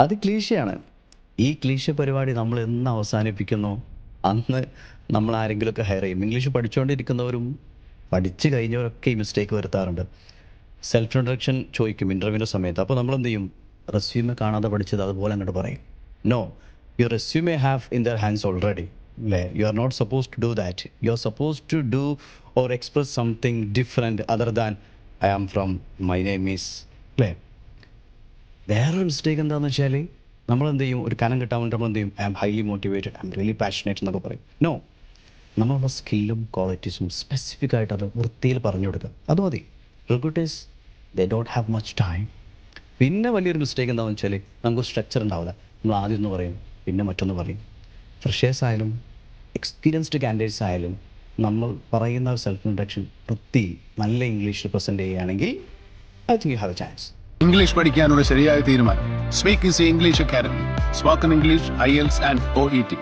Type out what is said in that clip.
അത് ക്ലീശയാണ്. ഈ ക്ലീശ പരിപാടി നമ്മൾ എന്ന് അവസാനിപ്പിക്കുന്നു? അന്ന് നമ്മൾ ആരെങ്കിലുമൊക്കെ ഹയർ ചെയ്യും. ഇംഗ്ലീഷ് പഠിച്ചുകൊണ്ടിരിക്കുന്നവരും പഠിച്ചു കഴിഞ്ഞവരൊക്കെ ഈ മിസ്റ്റേക്ക് വരുത്താറുണ്ട്. സെൽഫ് ഇൻട്രഡക്ഷൻ ചോദിക്കും ഇന്റർവ്യൂവിന്റെ സമയത്ത്. അപ്പോൾ നമ്മൾ എന്ത് ചെയ്യും? റെസ്യൂമെ കാണാതെ പഠിച്ചത് അതുപോലെ അങ്ങോട്ട് പറയും. No you resume have in their hands already അല്ലേ you are not suppose to do that you are suppose to do or express something different other than I am from my name is അല്ലേ വേറൊരു mistake എന്താണെന്ന് വെച്ചാൽ നമ്മൾ എന്ത് ചെയ്യും ഒരു കനം കിട്ടാൻ വേണ്ടി നമ്മൾ എന്ത് ചെയ്യും I am highly motivated I'm really passionate എന്നൊക്കെ പറയും. നോ നമ്മളുടെ സ്കില്ലും ക്വാളിറ്റീസും സ്പെസിഫിക് ആയിട്ട് അത് വൃത്തിയിൽ പറഞ്ഞു കൊടുക്കുക. അത് മതി. Recruiters they don't have much time പിന്നെ വലിയൊരു മിസ്റ്റേക്ക് എന്താണെന്ന് വെച്ചാൽ നമുക്ക് സ്ട്രക്ചർ ഉണ്ടാവില്ല. നമ്മൾ ആദ്യം ഒന്ന് പറയും പിന്നെ മറ്റൊന്ന് പറയും. ഫ്രഷേഴ്സ് ആയാലും എക്സ്പീരിയൻസ്ഡ് കാൻഡിഡേറ്റ്സ് ആയാലും നമ്മൾ പറയുന്ന സെൽഫ് ഇൻട്രഡക്ഷൻ വൃത്തി നല്ല ഇംഗ്ലീഷിൽ പ്രസന്റ് ചെയ്യുകയാണെങ്കിൽ I think you have a chance English പഠിക്കാനുള്ള ശരിയായ തീരുമാനം. Speak easy English academy spoken English IELTS and O E T